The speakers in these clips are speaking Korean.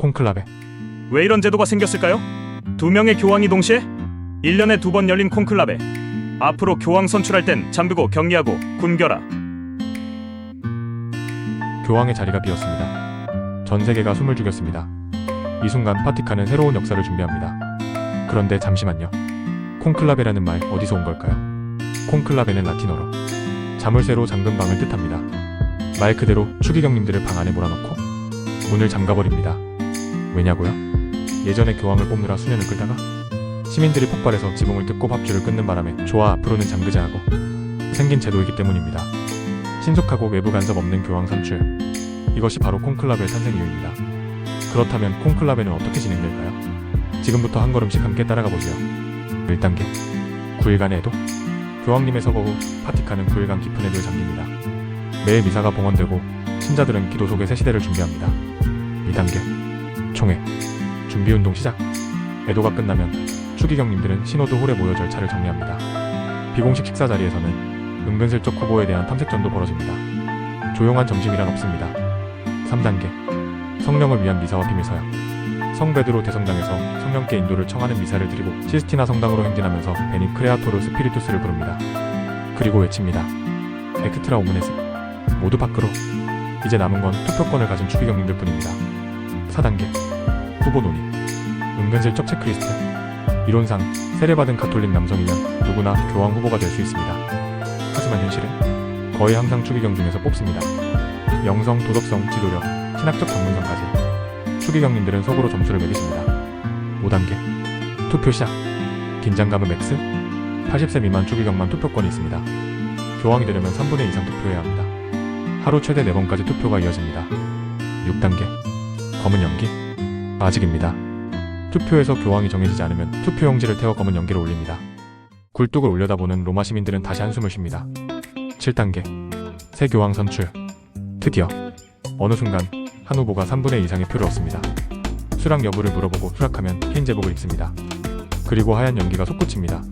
콘클라베 왜 이런 제도가 생겼을까요? 두 명의 교황이 동시에 1년에 두 번 열린 콘클라베. 앞으로 교황 선출할 땐 잠그고 격리하고 굶겨라. 교황의 자리가 비었습니다. 전 세계가 숨을 죽였습니다. 이 순간 파티칸은 새로운 역사를 준비합니다. 그런데 잠시만요. 콘클라베라는 말 어디서 온 걸까요? 콘클라베는 라틴어로 자물쇠로 잠근 방을 뜻합니다. 말 그대로 추기경님들을 방 안에 몰아넣고 문을 잠가버립니다. 왜냐고요? 예전에 교황을 뽑느라 수년을 끌다가 시민들이 폭발해서 지붕을 뜯고 밥줄을 끊는 바람에 좋아 앞으로는 잠그자 하고 생긴 제도이기 때문입니다. 신속하고 외부 간섭 없는 교황 선출. 이것이 바로 콘클라베의 탄생 이유입니다. 그렇다면 콘클라베는 어떻게 진행될까요? 지금부터 한 걸음씩 함께 따라가 보세요. 1단계 9일간의 애도 교황님의 서거 후 파티칸은 9일간 깊은 애도에 잠깁니다. 매일 미사가 봉헌되고 신자들은 기도 속에 새 시대를 준비합니다. 2단계 총회 준비운동 시작 애도가 끝나면 추기경님들은 신호도 홀에 모여 절차를 정리합니다. 비공식 식사 자리에서는 은근슬쩍 후보에 대한 탐색전도 벌어집니다. 조용한 점심이란 없습니다. 3단계 성령을 위한 미사와 비밀서약 성베드로 대성당에서 성령께 인도를 청하는 미사를 드리고 시스티나 성당으로 행진하면서 베니 크레아토르 스피리투스를 부릅니다. 그리고 외칩니다. 엑스트라 오므네스 모두 밖으로 이제 남은 건 투표권을 가진 추기경님들 뿐입니다. 4단계 후보 논의 은근슬쩍 체크리스트 이론상 세례받은 가톨릭 남성이면 누구나 교황 후보가 될 수 있습니다. 하지만 현실은 거의 항상 추기경 중에서 뽑습니다. 영성, 도덕성, 지도력, 신학적 전문성까지 추기경님들은 속으로 점수를 매기십니다. 5단계 투표 시작 긴장감은 맥스 80세 미만 추기경만 투표권이 있습니다. 교황이 되려면 3분의 2 이상 투표해야 합니다. 하루 최대 4번까지 투표가 이어집니다. 6단계 검은 연기 아직입니다. 투표에서 교황이 정해지지 않으면 투표용지를 태워 검은 연기를 올립니다. 굴뚝을 올려다보는 로마 시민들은 다시 한숨을 쉽니다. 7단계 새 교황 선출 드디어 어느 순간 한 후보가 3분의 2 이상의 표를 얻습니다. 수락 여부를 물어보고 수락하면 흰 제복을 입습니다. 그리고 하얀 연기가 솟구칩니다.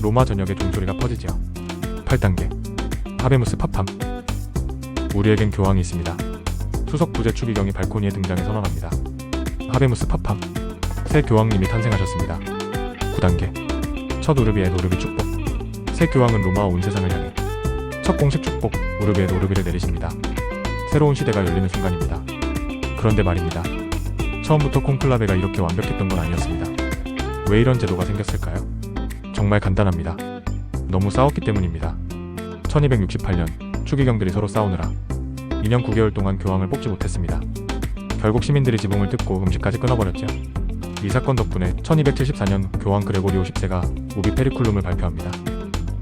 로마 전역에 종소리가 퍼지지요. 8단계 하베무스 팝팜 우리에겐 교황이 있습니다. 수석 부제 추기경이 발코니에 등장해 선언합니다. 하베무스 팝팜 새 교황님이 탄생하셨습니다. 9단계 첫 우르비의 노르비 축복 새 교황은 로마 온 세상을 향해 첫 공식 축복 우르비의 노르비를 내리십니다. 새로운 시대가 열리는 순간입니다. 그런데 말입니다. 처음부터 콘클라베가 이렇게 완벽했던 건 아니었습니다. 왜 이런 제도가 생겼을까요? 정말 간단합니다. 너무 싸웠기 때문입니다. 1268년 추기경들이 서로 싸우느라 2년 9개월 동안 교황을 뽑지 못했습니다. 결국 시민들이 지붕을 뜯고 음식까지 끊어버렸죠. 이 사건 덕분에 1274년 교황 그레고리오 10세가 우비 페리쿨룸을 발표합니다.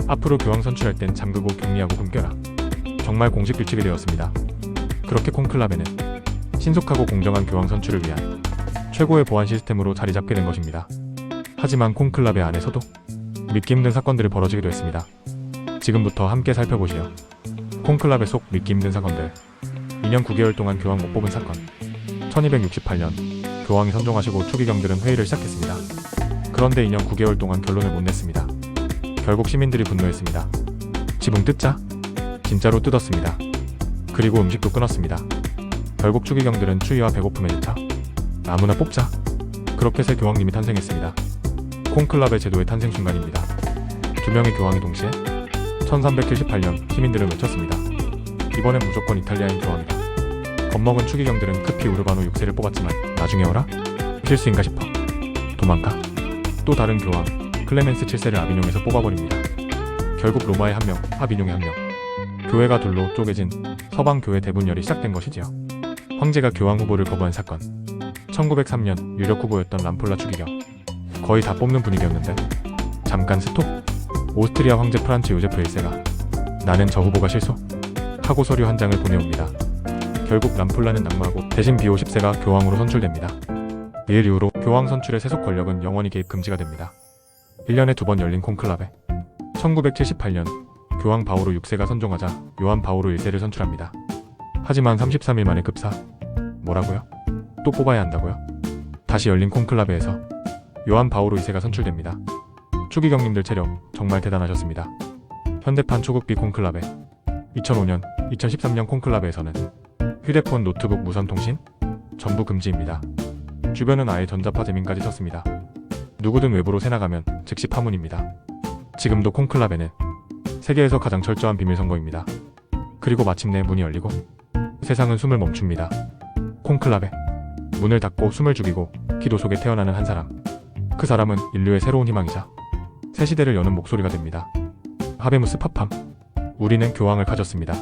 앞으로 교황 선출할 땐 잠그고 격리하고 굶겨라. 정말 공식 규칙이 되었습니다. 그렇게 콘클라베는 신속하고 공정한 교황 선출을 위한 최고의 보안 시스템으로 자리 잡게 된 것입니다. 하지만 콘클라베 안에서도 믿기 힘든 사건들이 벌어지기도 했습니다. 지금부터 함께 살펴보시죠. 콘클라베 속 믿기 힘든 사건들. 2년 9개월 동안 교황 못 뽑은 사건. 1268년 교황이 선종하시고 추기경들은 회의를 시작했습니다. 그런데 2년 9개월 동안 결론을 못 냈습니다. 결국 시민들이 분노했습니다. 지붕 뜯자? 진짜로 뜯었습니다. 그리고 음식도 끊었습니다. 결국 추기경들은 추위와 배고픔에 지쳐 아무나 뽑자. 그렇게 새 교황님이 탄생했습니다. 콘클라베 제도의 탄생 순간입니다. 두 명의 교황이 동시에 1378년 시민들은 외쳤습니다. 이번엔 무조건 이탈리아인 교황이다. 겁먹은 추기경들은 크피 우르바노 6세를 뽑았지만 나중에 오라? 필수인가 싶어. 도망가. 또 다른 교황 클레멘스 7세를 아비뇽에서 뽑아버립니다. 결국 로마의 한 명, 아비뇽의 한 명. 교회가 둘로 쪼개진 서방 교회 대분열이 시작된 것이지요. 황제가 교황 후보를 거부한 사건. 1903년 유력 후보였던 람폴라 추기경. 거의 다 뽑는 분위기였는데 잠깐 스톱. 오스트리아 황제 프란츠 요제프 1세가 나는 저 후보가 실소 하고 서류 한 장을 보내옵니다. 결국 람폴라는 낙마하고 대신 비오 10세가 교황으로 선출됩니다. 이일 이후로 교황 선출의 세속 권력은 영원히 개입 금지가 됩니다. 1년에 두 번 열린 콘클라베 1978년 교황 바오로 6세가 선종하자 요한 바오로 1세를 선출합니다. 하지만 33일 만에 급사 뭐라고요? 또 뽑아야 한다고요? 다시 열린 콘클라베에서 요한 바오로 2세가 선출됩니다. 추기경님들 체력 정말 대단하셨습니다. 현대판 초급비 콘클라베 2005년, 2013년 콘클라베에서는 휴대폰, 노트북, 무선 통신 전부 금지입니다. 주변은 아예 전자파 재민까지 쳤습니다. 누구든 외부로 새나가면 즉시 파문입니다. 지금도 콘클라베는 세계에서 가장 철저한 비밀 선거입니다. 그리고 마침내 문이 열리고 세상은 숨을 멈춥니다. 콘클라베 문을 닫고 숨을 죽이고 기도 속에 태어나는 한 사람. 그 사람은 인류의 새로운 희망이자 새 시대를 여는 목소리가 됩니다. 하베무스 파팜 우리는 교황을 가졌습니다.